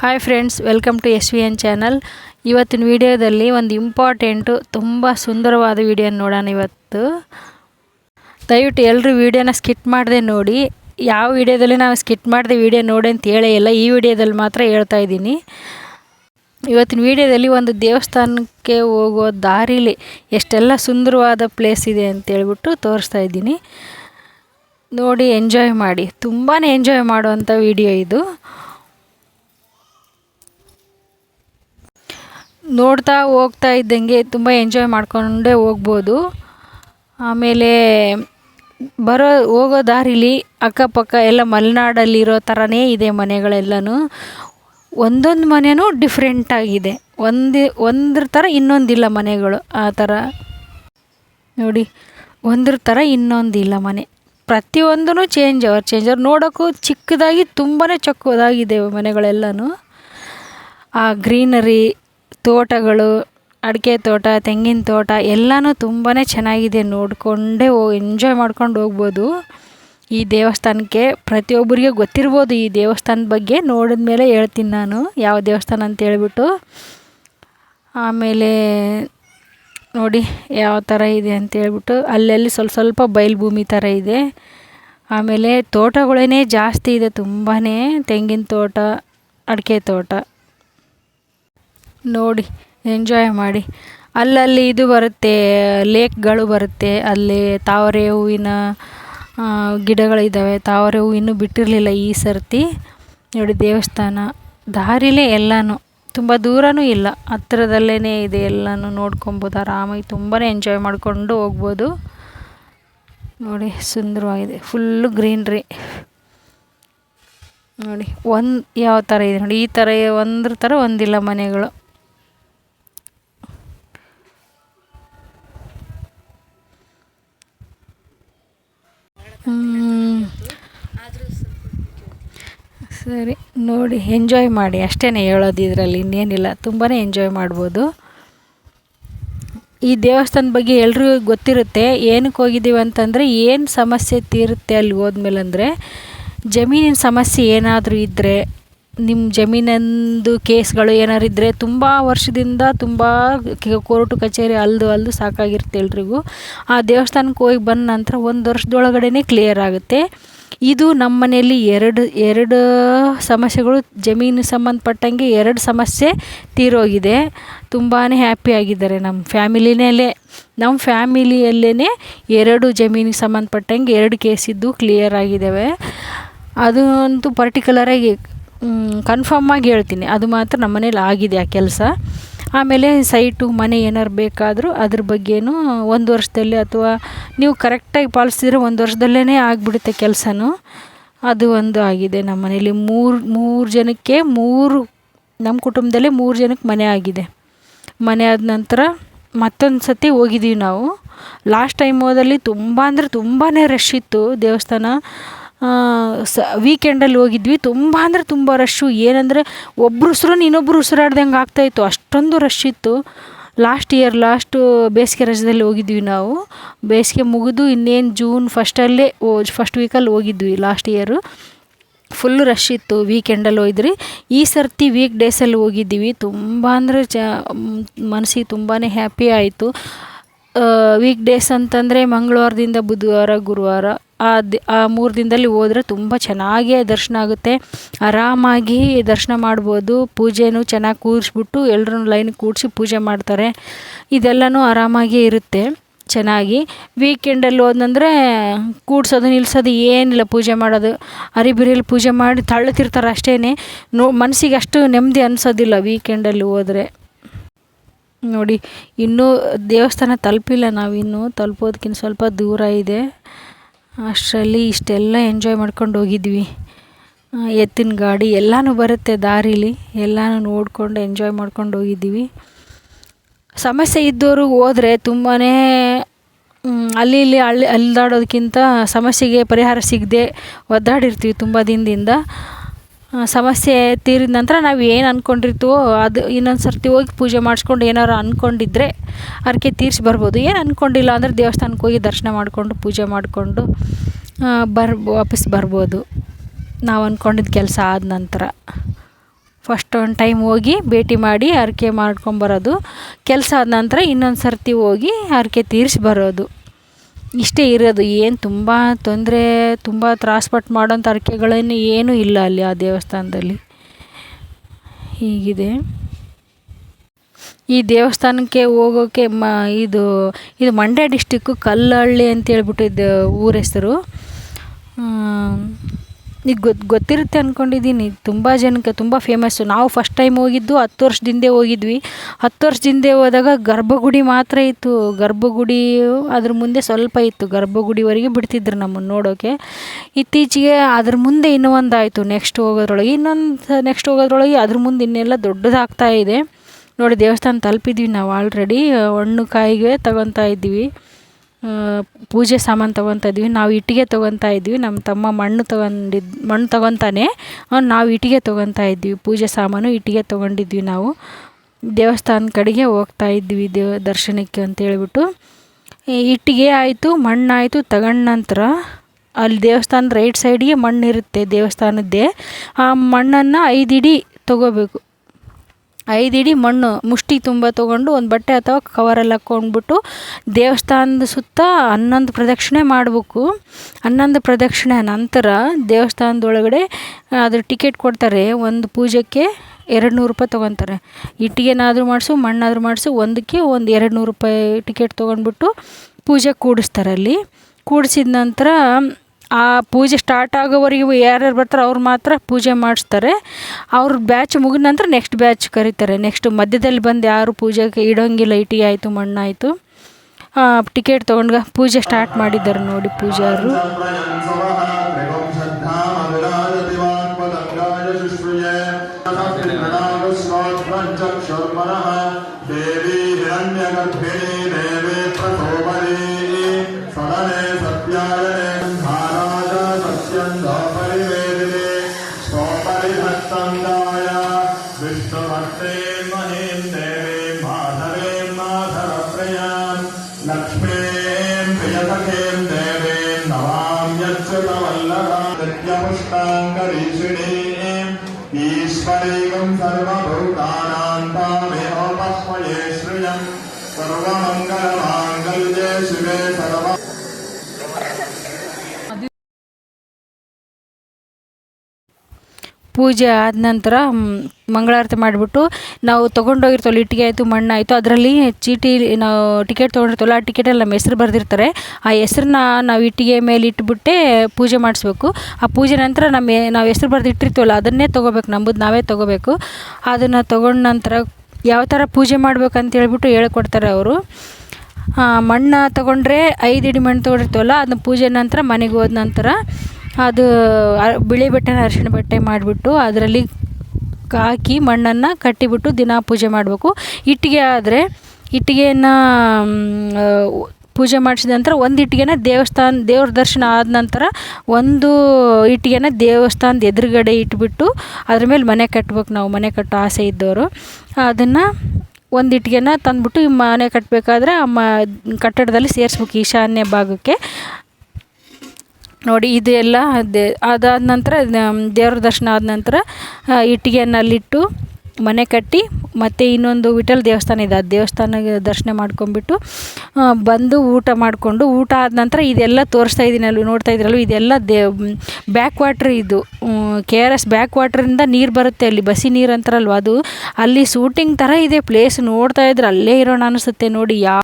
Hi friends welcome to S V N channel ಇವತ್ತಿನ ವಿಡಿಯೋದಲ್ಲಿ ಒಂದು ಇಂಪಾರ್ಟೆಂಟು ತುಂಬ ಸುಂದರವಾದ ವಿಡಿಯೋನ ನೋಡೋಣ ಇವತ್ತು. ದಯವಿಟ್ಟು ಎಲ್ಲರೂ ವಿಡಿಯೋನ ಸ್ಕಿಟ್ ಮಾಡದೆ ನೋಡಿ. ಯಾವ ವಿಡಿಯೋದಲ್ಲಿ ನಾವು ಸ್ಕಿಟ್ ಮಾಡಿದೆ ವಿಡಿಯೋ ನೋಡಿ ಅಂತ ಹೇಳೇ ಇಲ್ಲ, ಈ ವಿಡಿಯೋದಲ್ಲಿ ಮಾತ್ರ ಹೇಳ್ತಾ ಇದ್ದೀನಿ. ಇವತ್ತಿನ ವಿಡಿಯೋದಲ್ಲಿ ಒಂದು ದೇವಸ್ಥಾನಕ್ಕೆ ಹೋಗೋ ದಾರಿಲಿ ಎಷ್ಟೆಲ್ಲ ಸುಂದರವಾದ ಪ್ಲೇಸ್ ಇದೆ ಅಂತೇಳ್ಬಿಟ್ಟು ತೋರಿಸ್ತಾ ಇದ್ದೀನಿ. ನೋಡಿ ಎಂಜಾಯ್ ಮಾಡಿ. ತುಂಬಾ ಎಂಜಾಯ್ ಮಾಡುವಂಥ ವಿಡಿಯೋ ಇದು. ನೋಡ್ತಾ ಹೋಗ್ತಾ ಇದ್ದಂಗೆ ತುಂಬ ಎಂಜಾಯ್ ಮಾಡಿಕೊಂಡೇ ಹೋಗ್ಬೋದು. ಆಮೇಲೆ ಬರೋ ಹೋಗೋ ದಾರಿಲಿ ಅಕ್ಕಪಕ್ಕ ಎಲ್ಲ ಮಲೆನಾಡಲ್ಲಿರೋ ಥರನೇ ಇದೆ ಮನೆಗಳೆಲ್ಲನೂ. ಒಂದೊಂದು ಮನೆಯೂ ಡಿಫ್ರೆಂಟಾಗಿದೆ ಒಂದು, ಒಂದ್ರ ಥರ ಇನ್ನೊಂದಿಲ್ಲ ಮನೆಗಳು ಆ ಥರ ನೋಡಿ, ಒಂದ್ರ ಥರ ಇನ್ನೊಂದಿಲ್ಲ ಮನೆ. ಪ್ರತಿಯೊಂದೂ ಚೇಂಜ್ ಅವ್ರು ಚೇಂಜ್ ಅವ್ರು. ನೋಡೋಕ್ಕೂ ಚಿಕ್ಕದಾಗಿ ತುಂಬಾ ಚೊಕ್ಕದಾಗಿದೆ ಮನೆಗಳೆಲ್ಲನೂ. ಆ ಗ್ರೀನರಿ ತೋಟಗಳು, ಅಡಿಕೆ ತೋಟ, ತೆಂಗಿನ ತೋಟ ಎಲ್ಲನೂ ತುಂಬಾ ಚೆನ್ನಾಗಿದೆ ನೋಡಿಕೊಂಡೇ ಹೋ ಎಂಜಾಯ್ ಮಾಡ್ಕೊಂಡು ಹೋಗ್ಬೋದು. ಈ ದೇವಸ್ಥಾನಕ್ಕೆ ಪ್ರತಿಯೊಬ್ಬರಿಗೆ ಗೊತ್ತಿರ್ಬೋದು ಈ ದೇವಸ್ಥಾನದ ಬಗ್ಗೆ. ನೋಡಿದ ಮೇಲೆ ಹೇಳ್ತೀನಿ ನಾನು ಯಾವ ದೇವಸ್ಥಾನ ಅಂತ ಹೇಳ್ಬಿಟ್ಟು. ಆಮೇಲೆ ನೋಡಿ ಯಾವ ಥರ ಇದೆ ಅಂತ ಹೇಳ್ಬಿಟ್ಟು. ಅಲ್ಲಲ್ಲಿ ಸ್ವಲ್ಪ ಸ್ವಲ್ಪ ಬಯಲು ಭೂಮಿ ಥರ ಇದೆ. ಆಮೇಲೆ ತೋಟಗಳೇ ಜಾಸ್ತಿ ಇದೆ ತುಂಬಾ ತೆಂಗಿನ ತೋಟ, ಅಡಿಕೆ ತೋಟ. ನೋಡಿ ಎಂಜಾಯ್ ಮಾಡಿ. ಅಲ್ಲಲ್ಲಿ ಇದು ಬರುತ್ತೆ ಲೇಕ್ಗಳು ಬರುತ್ತೆ. ಅಲ್ಲಿ ತಾವರೆ ಹೂವಿನ ಗಿಡಗಳಿದ್ದಾವೆ ತಾವರೆ ಹೂವು ಇನ್ನೂ ಬಿಟ್ಟಿರಲಿಲ್ಲ ಈ ಸರ್ತಿ. ನೋಡಿ, ದೇವಸ್ಥಾನ. ದಾರಿಲೇ ಎಲ್ಲನೂ. ತುಂಬ ದೂರವೂ ಇಲ್ಲ. ಹತ್ರದಲ್ಲೇ ಇದೆ ಎಲ್ಲನೂ ನೋಡ್ಕೊಬೋದು. ಆರಾಮಾಗಿ ತುಂಬಾ ಎಂಜಾಯ್ ಮಾಡಿಕೊಂಡು ಹೋಗ್ಬೋದು. ನೋಡಿ, ಸುಂದರವಾಗಿದೆ. ಫುಲ್ಲು ಗ್ರೀನ್ರಿ ನೋಡಿ, ಒಂದು ಯಾವ ಥರ ಇದೆ ನೋಡಿ. ಈ ಥರ ಒಂದ್ರ ಥರ ಒಂದಿಲ್ಲ ಮನೆಗಳು. ಸರಿ, ನೋಡಿ ಎಂಜಾಯ್ ಮಾಡಿ. ಅಷ್ಟೇ ಹೇಳೋದು ಇದರಲ್ಲಿ, ಇನ್ನೇನಿಲ್ಲ. ತುಂಬಾ ಎಂಜಾಯ್ ಮಾಡ್ಬೋದು. ಈ ದೇವಸ್ಥಾನದ ಬಗ್ಗೆ ಎಲ್ರಿಗೂ ಗೊತ್ತಿರುತ್ತೆ, ಏನಕ್ಕೆ ಹೋಗಿದ್ದೀವಿ ಅಂತಂದರೆ, ಏನು ಸಮಸ್ಯೆ ತೀರುತ್ತೆ ಅಲ್ಲಿ ಹೋದ್ಮೇಲೆ ಅಂದರೆ ಜಮೀನಿನ ಸಮಸ್ಯೆ ಏನಾದರೂ ಇದ್ದರೆ ನಿಮ್ಮ ಜಮೀನಂದು ಕೇಸ್ಗಳು ಏನಾರು ಇದ್ದರೆ ತುಂಬ ವರ್ಷದಿಂದ ತುಂಬ ಕೋರ್ಟು ಕಚೇರಿ ಅಲ್ದು ಅಲ್ದು ಸಾಕಾಗಿರುತ್ತೆ ಎಲ್ರಿಗೂ ಆ ದೇವಸ್ಥಾನಕ್ಕೆ ಹೋಗಿ ಬಂದ ನಂತರ ಒಂದು ವರ್ಷದೊಳಗಡೆನೇ ಕ್ಲಿಯರ್ ಆಗುತ್ತೆ. ಇದು ನಮ್ಮ ಮನೆಯಲ್ಲಿ ಎರಡು ಎರಡು ಸಮಸ್ಯೆಗಳು, ಜಮೀನು ಸಂಬಂಧಪಟ್ಟಂಗೆ ಎರಡು ಸಮಸ್ಯೆ ತೀರೋಗಿದೆ. ತುಂಬಾ ಹ್ಯಾಪಿಯಾಗಿದ್ದಾರೆ ನಮ್ಮ ಫ್ಯಾಮಿಲಿನಲ್ಲೇ. ನಮ್ಮ ಫ್ಯಾಮಿಲಿಯಲ್ಲೇ ಎರಡು ಜಮೀನಿಗೆ ಸಂಬಂಧಪಟ್ಟಂಗೆ ಎರಡು ಕೇಸಿದ್ದು ಕ್ಲಿಯರ್ ಆಗಿದ್ದಾವೆ. ಅದು ಅಂತೂ ಪರ್ಟಿಕ್ಯುಲರಾಗಿ ಕನ್ಫರ್ಮಾಗಿ ಹೇಳ್ತೀನಿ. ಅದು ಮಾತ್ರ ನಮ್ಮ ಮನೇಲಿ ಆಗಿದೆ ಆ ಕೆಲಸ. ಆಮೇಲೆ ಸೈಟು ಮನೆ ಏನಾರು ಬೇಕಾದರೂ ಅದ್ರ ಬಗ್ಗೆಯೂ ಒಂದು ವರ್ಷದಲ್ಲಿ ಅಥವಾ ನೀವು ಕರೆಕ್ಟಾಗಿ ಪಾಲಿಸಿದ್ರೆ ಒಂದು ವರ್ಷದಲ್ಲೇ ಆಗಿಬಿಡುತ್ತೆ ಕೆಲಸನೂ. ಅದು ಒಂದು ಆಗಿದೆ ನಮ್ಮ ಮನೇಲಿ. ಮೂರು ಮೂರು ಜನಕ್ಕೆ ಮೂರು, ನಮ್ಮ ಕುಟುಂಬದಲ್ಲೇ ಮೂರು ಜನಕ್ಕೆ ಮನೆ ಆಗಿದೆ. ಮನೆ ಆದ ನಂತರ ಮತ್ತೊಂದು ಸತಿ ಹೋಗಿದ್ದೀವಿ ನಾವು. ಲಾಸ್ಟ್ ಟೈಮ್ ಹೋದಲ್ಲಿ ತುಂಬ ಅಂದರೆ ತುಂಬಾ ರಶ್ ಇತ್ತು ದೇವಸ್ಥಾನ. ಸ ವೀಕೆಂಡಲ್ಲಿ ಹೋಗಿದ್ವಿ. ತುಂಬ ಅಂದರೆ ತುಂಬ ರಶ್ಶು ಏನಂದರೆ ಒಬ್ರು ಉಸಿರು ಇನ್ನೊಬ್ಬರು ಉಸಿರಾಡ್ದಂಗೆ ಆಗ್ತಾಯಿತ್ತು ಅಷ್ಟೊಂದು ರಶ್ ಇತ್ತು. ಲಾಸ್ಟ್ ಇಯರ್ ಲಾಸ್ಟು ಬೇಸಿಗೆ ರಜದಲ್ಲಿ ಹೋಗಿದ್ವಿ ನಾವು. ಬೇಸಿಗೆ ಮುಗಿದು ಇನ್ನೇನು ಜೂನ್ ಫಸ್ಟಲ್ಲೇ ಓ ಫಸ್ಟ್ ವೀಕಲ್ಲಿ ಹೋಗಿದ್ವಿ ಲಾಸ್ಟ್ ಇಯರು ಫುಲ್ ರಶ್ ಇತ್ತು ವೀಕೆಂಡಲ್ಲಿ ಹೋಗಿದ್ರಿ ಈ ಸರ್ತಿ ವೀಕ್ ಡೇಸಲ್ಲಿ ಹೋಗಿದ್ದೀವಿ. ತುಂಬ ಅಂದರೆ ಚ ಮನಸ್ಸಿಗೆ ತುಂಬಾ ಹ್ಯಾಪಿ ಆಯಿತು. ವೀಕ್ ಡೇಸ್ ಅಂತಂದರೆ ಮಂಗಳವಾರದಿಂದ ಬುಧವಾರ, ಗುರುವಾರ ಆ ದಿ, ಆ ಮೂರು ದಿನದಲ್ಲಿ ಹೋದ್ರೆ ತುಂಬ ಚೆನ್ನಾಗಿ ದರ್ಶನ ಆಗುತ್ತೆ. ಆರಾಮಾಗಿ ದರ್ಶನ ಮಾಡ್ಬೋದು. ಪೂಜೆನೂ ಚೆನ್ನಾಗಿ ಕೂರಿಸ್ಬಿಟ್ಟು ಎಲ್ರನ್ನೂ ಲೈನ್ ಕೂಡಿಸಿ ಪೂಜೆ ಮಾಡ್ತಾರೆ. ಇದೆಲ್ಲನೂ ಆರಾಮಾಗೇ ಇರುತ್ತೆ ಚೆನ್ನಾಗಿ. ವೀಕೆಂಡಲ್ಲಿ ಹೋದ್ನಂದ್ರೆ ಕೂಡ್ಸೋದು ನಿಲ್ಲಿಸೋದು ಏನಿಲ್ಲ ಪೂಜೆ ಮಾಡೋದು. ಅರಿಬಿರಿಯಲ್ಲಿ ಪೂಜೆ ಮಾಡಿ ತಳ್ಳುತ್ತಿರ್ತಾರೆ ಅಷ್ಟೇ ನೋ ಮನಸ್ಸಿಗೆ ಅಷ್ಟು ನೆಮ್ಮದಿ ಅನಿಸೋದಿಲ್ಲ ವೀಕೆಂಡಲ್ಲಿ ಹೋದರೆ. ನೋಡಿ, ಇನ್ನೂ ದೇವಸ್ಥಾನ ತಲುಪಿಲ್ಲ ನಾವಿನ್ನೂ. ತಲುಪೋದಕ್ಕಿಂತ ಸ್ವಲ್ಪ ದೂರ ಇದೆ. ಅಷ್ಟರಲ್ಲಿ ಇಷ್ಟೆಲ್ಲ ಎಂಜಾಯ್ ಮಾಡ್ಕೊಂಡು ಹೋಗಿದ್ವಿ. ಎತ್ತಿನ ಗಾಡಿ ಎಲ್ಲನೂ ಬರುತ್ತೆ ದಾರೀಲಿ, ಎಲ್ಲನೂ ನೋಡ್ಕೊಂಡು ಎಂಜಾಯ್ ಮಾಡ್ಕೊಂಡು ಹೋಗಿದ್ದೀವಿ ಸಮಸ್ಯೆ ಇದ್ದವರು ಹೋದರೆ ತುಂಬಾ ಅಲ್ಲಿ ಇಲ್ಲಿ ಅಲ್ಲಿ ಅಲ್ದಾಡೋದಕ್ಕಿಂತ ಸಮಸ್ಯೆಗೆ ಪರಿಹಾರ ಸಿಗದೆ ಒದ್ದಾಡಿರ್ತೀವಿ ತುಂಬ ದಿನದಿಂದ. ಸಮಸ್ಯೆ ತೀರಿದ ನಂತರ ನಾವು ಏನು ಅಂದ್ಕೊಂಡಿರ್ತೀವೋ ಅದು ಇನ್ನೊಂದು ಸರ್ತಿ ಹೋಗಿ ಪೂಜೆ ಮಾಡಿಸ್ಕೊಂಡು ಏನಾರು ಅಂದ್ಕೊಂಡಿದ್ರೆ ಹರಕೆ ತೀರಿಸಿ ಬರ್ಬೋದು. ಏನು ಅಂದ್ಕೊಂಡಿಲ್ಲ ಅಂದರೆ ದೇವಸ್ಥಾನಕ್ಕೆ ಹೋಗಿ ದರ್ಶನ ಮಾಡಿಕೊಂಡು ಪೂಜೆ ಮಾಡಿಕೊಂಡು ಬರ್, ವಾಪಸ್ ಬರ್ಬೋದು. ನಾವು ಅಂದ್ಕೊಂಡಿದ್ದ ಕೆಲಸ ಆದ ನಂತರ. ಫಸ್ಟ್ ಒಂದು ಟೈಮ್ ಹೋಗಿ ಭೇಟಿ ಮಾಡಿ ಹರಕೆ ಮಾಡ್ಕೊಂಬರೋದು ಕೆಲಸ ಆದ ನಂತರ ಇನ್ನೊಂದು ಸರ್ತಿ ಹೋಗಿ ಹರಕೆ ತೀರಿಸಿ ಬರೋದು. ಇಷ್ಟೇ ಇರೋದು, ಏನು ತುಂಬ ತೊಂದರೆ, ತುಂಬ ತ್ರಾಸಪಟ್ಟು ಮಾಡೋಂಥ ಹರಕೆಗಳೇನು ಏನೂ ಇಲ್ಲ ಅಲ್ಲಿ ಆ ದೇವಸ್ಥಾನದಲ್ಲಿ. ಹೀಗಿದೆ. ಈ ದೇವಸ್ಥಾನಕ್ಕೆ ಹೋಗೋಕ್ಕೆ ಮ, ಇದು ಇದು ಮಂಡ್ಯ ಡಿಸ್ಟಿಕ್ಕು ಕಲ್ಲಹಳ್ಳಿ ಅಂತೇಳ್ಬಿಟ್ಟು ಇದು ಊರ ಹೆಸರು. ಈಗ ಗೊತ್ತು ಗೊತ್ತಿರುತ್ತೆ ಅಂದ್ಕೊಂಡಿದ್ದೀನಿ ತುಂಬ ಜನಕ್ಕೆ ತುಂಬ ಫೇಮಸ್ಸು ನಾವು ಫಸ್ಟ್ ಟೈಮ್ ಹೋಗಿದ್ದು ಹತ್ತು ವರ್ಷದ ಹೋಗಿದ್ವಿ. ಹತ್ತು ವರ್ಷದ ಹೋದಾಗ ಗರ್ಭಗುಡಿ ಮಾತ್ರ ಇತ್ತು. ಗರ್ಭಗುಡಿ ಅದ್ರ ಮುಂದೆ ಸ್ವಲ್ಪ ಇತ್ತು. ಗರ್ಭಗುಡಿವರೆಗೆ ಬಿಡ್ತಿದ್ರು ನಮ್ಮನ್ನು ನೋಡೋಕ್ಕೆ ಇತ್ತೀಚೆಗೆ ಅದ್ರ ಮುಂದೆ ಇನ್ನೂ ಒಂದು ನೆಕ್ಸ್ಟ್ ಹೋಗೋದ್ರೊಳಗೆ. ಇನ್ನೊಂದು ನೆಕ್ಸ್ಟ್ ಹೋಗೋದ್ರೊಳಗೆ ಅದ್ರ ಮುಂದೆ ಇನ್ನೆಲ್ಲ ದೊಡ್ಡದಾಗ್ತಾ ಇದೆ. ನೋಡಿ ದೇವಸ್ಥಾನ ತಲುಪಿದ್ವಿ ನಾವು ಆಲ್ರೆಡಿ ಹಣ್ಣು ಕಾಯಿಗೆ ತಗೊತಾ ಇದ್ವಿ ಪೂಜೆ ಸಾಮಾನು ತೊಗೊತಾ ಇದ್ವಿ. ನಾವು ಇಟ್ಟಿಗೆ ತೊಗೊತಾ ಇದ್ವಿ. ನಮ್ಮ ತಮ್ಮ ಮಣ್ಣು ತೊಗೊಂಡಿದ್ದು ಮಣ್ಣು ತೊಗೊತಾನೆ. ನಾವು ಇಟ್ಟಿಗೆ ತೊಗೊತಾ ಇದ್ವಿ. ಪೂಜೆ ಸಾಮಾನು ಇಟ್ಟಿಗೆ ತೊಗೊಂಡಿದ್ವಿ ನಾವು. ದೇವಸ್ಥಾನ ಕಡೆಗೆ ಹೋಗ್ತಾ ಇದ್ವಿ ದೇವ, ದರ್ಶನಕ್ಕೆ ಅಂತ ಹೇಳ್ಬಿಟ್ಟು. ಇಟ್ಟಿಗೆ ಆಯಿತು, ಮಣ್ಣಾಯಿತು, ತಗೊಂಡ ನಂತರ ಅಲ್ಲಿ ದೇವಸ್ಥಾನದ ರೈಟ್ ಸೈಡಿಗೆ ಮಣ್ಣಿರುತ್ತೆ ದೇವಸ್ಥಾನದ್ದೇ. ಆ ಮಣ್ಣನ್ನು ಐದು ಇಡಿ ತೊಗೋಬೇಕು. ಐದು ಇಡೀ ಮಣ್ಣು ಮುಷ್ಟಿ ತುಂಬ ತೊಗೊಂಡು ಒಂದು ಬಟ್ಟೆ ಅಥವಾ ಕವರಲ್ಲಿ ಹಾಕ್ಕೊಂಡ್ಬಿಟ್ಟು ದೇವಸ್ಥಾನದ ಸುತ್ತ ಹನ್ನೊಂದು ಪ್ರದಕ್ಷಿಣೆ ಮಾಡಬೇಕು. ಹನ್ನೊಂದು ಪ್ರದಕ್ಷಿಣೆ ನಂತರ ದೇವಸ್ಥಾನದೊಳಗಡೆ ಅದ್ರ ಟಿಕೆಟ್ ಕೊಡ್ತಾರೆ. ಒಂದು ಪೂಜೆಗೆ ಎರಡು ನೂರು ರೂಪಾಯಿ ತೊಗೊತಾರೆ. ಇಟ್ಟಿಗೆನಾದರೂ ಮಾಡಿಸು, ಮಣ್ಣಾದರೂ ಮಾಡಿಸು, ಒಂದಕ್ಕೆ ಒಂದು ಎರಡು ನೂರು ರೂಪಾಯಿ ಟಿಕೆಟ್ ತೊಗೊಂಡ್ಬಿಟ್ಟು ಪೂಜೆ ಕೂಡಿಸ್ತಾರೆ ಅಲ್ಲಿ. ಕೂಡಿಸಿದ ನಂತರ ಆ ಪೂಜೆ ಸ್ಟಾರ್ಟ್ ಆಗೋವರೆಗೂ ಯಾರ್ಯಾರು ಬರ್ತಾರೋ ಅವ್ರು ಮಾತ್ರ ಪೂಜೆ ಮಾಡಿಸ್ತಾರೆ. ಅವ್ರ ಬ್ಯಾಚ್ ಮುಗಿದ ನಂತರ ನೆಕ್ಸ್ಟ್ ಬ್ಯಾಚ್ ಕರೀತಾರೆ. ನೆಕ್ಸ್ಟ್ ಮಧ್ಯದಲ್ಲಿ ಬಂದು ಯಾರು ಪೂಜೆಗೆ ಇಡೋಂಗಿಲ್ಲ, ಇಟಿ ಆಯಿತು, ಮಣ್ಣಾಯಿತು. ಟಿಕೆಟ್ ತೊಗೊಂಡು ಪೂಜೆ ಸ್ಟಾರ್ಟ್ ಮಾಡಿದ್ದಾರೆ ನೋಡಿ ಪೂಜಾರರು. ಪೂಜೆ ಆದ ನಂತರ ಮಂಗಳಾರತಿ ಮಾಡಿಬಿಟ್ಟು ನಾವು ತೊಗೊಂಡೋಗಿರ್ತೀವಲ್ಲ ಇಟ್ಟಿಗೆ ಆಯಿತು ಮಣ್ಣಾಯಿತು ಅದರಲ್ಲಿ ಚೀಟಿ, ನಾವು ಟಿಕೆಟ್ ತೊಗೊಂಡಿರ್ತೀವಲ್ಲ, ಆ ಟಿಕೆಟಲ್ಲಿ ನಮ್ಮ ಹೆಸ್ರು ಬರೆದಿರ್ತಾರೆ. ಆ ಹೆಸ್ರನ್ನ ನಾವು ಇಟ್ಟಿಗೆ ಮೇಲೆ ಇಟ್ಬಿಟ್ಟೆ ಪೂಜೆ ಮಾಡಿಸ್ಬೇಕು. ಆ ಪೂಜೆ ನಂತರ ನಮ್ಮ ನಾವು ಹೆಸ್ರು ಬರೆದು ಇಟ್ಟಿರ್ತೀವಲ್ಲ ಅದನ್ನೇ ತೊಗೋಬೇಕು, ನಂಬುದು ನಾವೇ ತೊಗೋಬೇಕು. ಅದನ್ನು ತೊಗೊಂಡ ನಂತರ ಯಾವ ಥರ ಪೂಜೆ ಮಾಡ್ಬೇಕಂತ ಹೇಳ್ಬಿಟ್ಟು ಹೇಳ್ಕೊಡ್ತಾರೆ ಅವರು. ಮಣ್ಣು ತೊಗೊಂಡ್ರೆ ಐದು ಇಡಿ ಮಣ್ಣು ತೊಗೊಂಡಿರ್ತೀವಲ್ಲ, ಅದನ್ನ ಪೂಜೆ ನಂತರ ಮನೆಗೆ ಹೋದ ನಂತರ ಅದು ಬಿಳಿ ಬಟ್ಟೆನ ಅರಿಶಿಣ ಬಟ್ಟೆ ಮಾಡಿಬಿಟ್ಟು ಅದರಲ್ಲಿ ಹಾಕಿ ಮಣ್ಣನ್ನು ಕಟ್ಟಿಬಿಟ್ಟು ದಿನ ಪೂಜೆ ಮಾಡಬೇಕು. ಇಟ್ಟಿಗೆ ಆದರೆ, ಇಟ್ಟಿಗೆಯನ್ನು ಪೂಜೆ ಮಾಡಿಸಿದ ನಂತರ ಒಂದು ಇಟ್ಟಿಗೆನ ದೇವಸ್ಥಾನ, ದೇವ್ರ ದರ್ಶನ ಆದ ನಂತರ ಒಂದು ಇಟ್ಟಿಗೆನ ದೇವಸ್ಥಾನದ ಎದುರುಗಡೆ ಇಟ್ಬಿಟ್ಟು ಅದ್ರ ಮೇಲೆ ಮನೆ ಕಟ್ಬೇಕು ನಾವು, ಮನೆ ಕಟ್ಟೋ ಆಸೆ ಇದ್ದವರು ಅದನ್ನು ಒಂದು ಇಟ್ಟಿಗೆನ ತಂದುಬಿಟ್ಟು ಮನೆ ಕಟ್ಟಬೇಕಾದ್ರೆ ಮ ಕಟ್ಟಡದಲ್ಲಿ ಸೇರಿಸ್ಬೇಕು ಈಶಾನ್ಯ ಭಾಗಕ್ಕೆ. ನೋಡಿ ಇದೆಲ್ಲ ದೇ ಅದಾದ ನಂತರ ದೇವ್ರ ದರ್ಶನ ಆದ ನಂತರ ಇಟ್ಟಿಗೆಯನ್ನಲ್ಲಿಟ್ಟು ಮನೆ ಕಟ್ಟಿ ಮತ್ತು ಇನ್ನೊಂದು ವಿಠಲ್ ದೇವಸ್ಥಾನ ಇದೆ. ಆ ದೇವಸ್ಥಾನಕ್ಕೆ ದರ್ಶನ ಮಾಡ್ಕೊಂಬಿಟ್ಟು ಬಂದು ಊಟ ಮಾಡಿಕೊಂಡು, ಊಟ ಆದ ನಂತರ ಇದೆಲ್ಲ ತೋರಿಸ್ತಾ ಇದ್ದೀನಲ್ವ ನೋಡ್ತಾ ಇದ್ರಲ್ವ, ಇದೆಲ್ಲ ದೇ ಬ್ಯಾಕ್ ವಾಟ್ರ್ ಇದು. ಕೆ ಆರ್ ಎಸ್ ಬ್ಯಾಕ್ ವಾಟ್ರಿಂದ ನೀರು ಬರುತ್ತೆ ಅಲ್ಲಿ, ಬಸಿ ನೀರು ಅಂತಾರಲ್ವ ಅದು. ಅಲ್ಲಿ ಸೂಟಿಂಗ್ ಥರ ಇದೆ ಪ್ಲೇಸ್ ನೋಡ್ತಾ ಇದ್ರೆ ಅಲ್ಲೇ ಇರೋಣ ಅನಿಸುತ್ತೆ ನೋಡಿ ಯಾ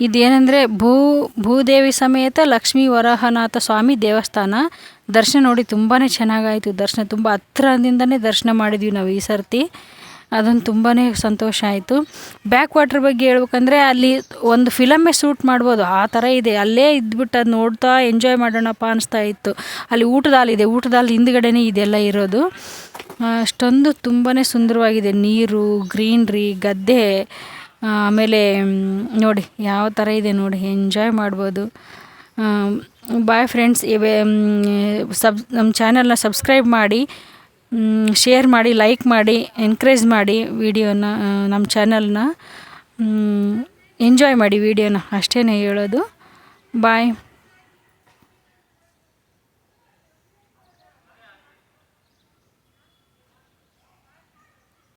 ಇದೇನೆಂದರೆ ಭೂ, ಭೂದೇವಿ ಸಮೇತ ಲಕ್ಷ್ಮೀ ವರಹನಾಥ ಸ್ವಾಮಿ ದೇವಸ್ಥಾನ. ದರ್ಶನ ನೋಡಿ ತುಂಬಾ ಚೆನ್ನಾಗಾಯಿತು. ದರ್ಶನ ತುಂಬ ಹತ್ರದಿಂದನೇ ದರ್ಶನ ಮಾಡಿದ್ವಿ ನಾವು ಈ ಸರ್ತಿ. ಅದೊಂದು ತುಂಬಾ ಸಂತೋಷ ಆಯಿತು. ಬ್ಯಾಕ್ ವಾಟ್ರ್ ಬಗ್ಗೆ ಹೇಳ್ಬೇಕಂದ್ರೆ ಅಲ್ಲಿ ಒಂದು ಫಿಲಮ್ಮೇ ಶೂಟ್ ಮಾಡ್ಬೋದು. ಆ ಥರ ಇದೆ. ಅಲ್ಲೇ ಇದ್ಬಿಟ್ಟು ಅದು ನೋಡ್ತಾ ಎಂಜಾಯ್ ಮಾಡೋಣಪ್ಪ ಅನಿಸ್ತಾ ಇತ್ತು. ಅಲ್ಲಿ ಊಟದ ಇದೆ. ಊಟದ ಹಿಂದ್ಗಡೆನೇ ಇದೆಲ್ಲ ಇರೋದು. ಅಷ್ಟೊಂದು ತುಂಬಾ ಸುಂದರವಾಗಿದೆ. ನೀರು, ಗ್ರೀನ್ರಿ, ಗದ್ದೆ. ಆಮೇಲೆ ನೋಡಿ ಯಾವ ಥರ ಇದೆ ನೋಡಿ ಎಂಜಾಯ್ ಮಾಡ್ಬೋದು. ಬಾಯ್ ಫ್ರೆಂಡ್ಸ್ ಇವೆ ಸಬ್, ನಮ್ಮ ಚಾನಲ್ನ ಸಬ್ಸ್ಕ್ರೈಬ್ ಮಾಡಿ ಶೇರ್ ಮಾಡಿ ಲೈಕ್ ಮಾಡಿ ಎನ್ಕರೇಜ್ ಮಾಡಿ ವಿಡಿಯೋನ ನಮ್ಮ ಚಾನಲ್ನ ಎಂಜಾಯ್ ಮಾಡಿ ವಿಡಿಯೋನ ಅಷ್ಟೇ ಹೇಳೋದು. ಬಾಯ್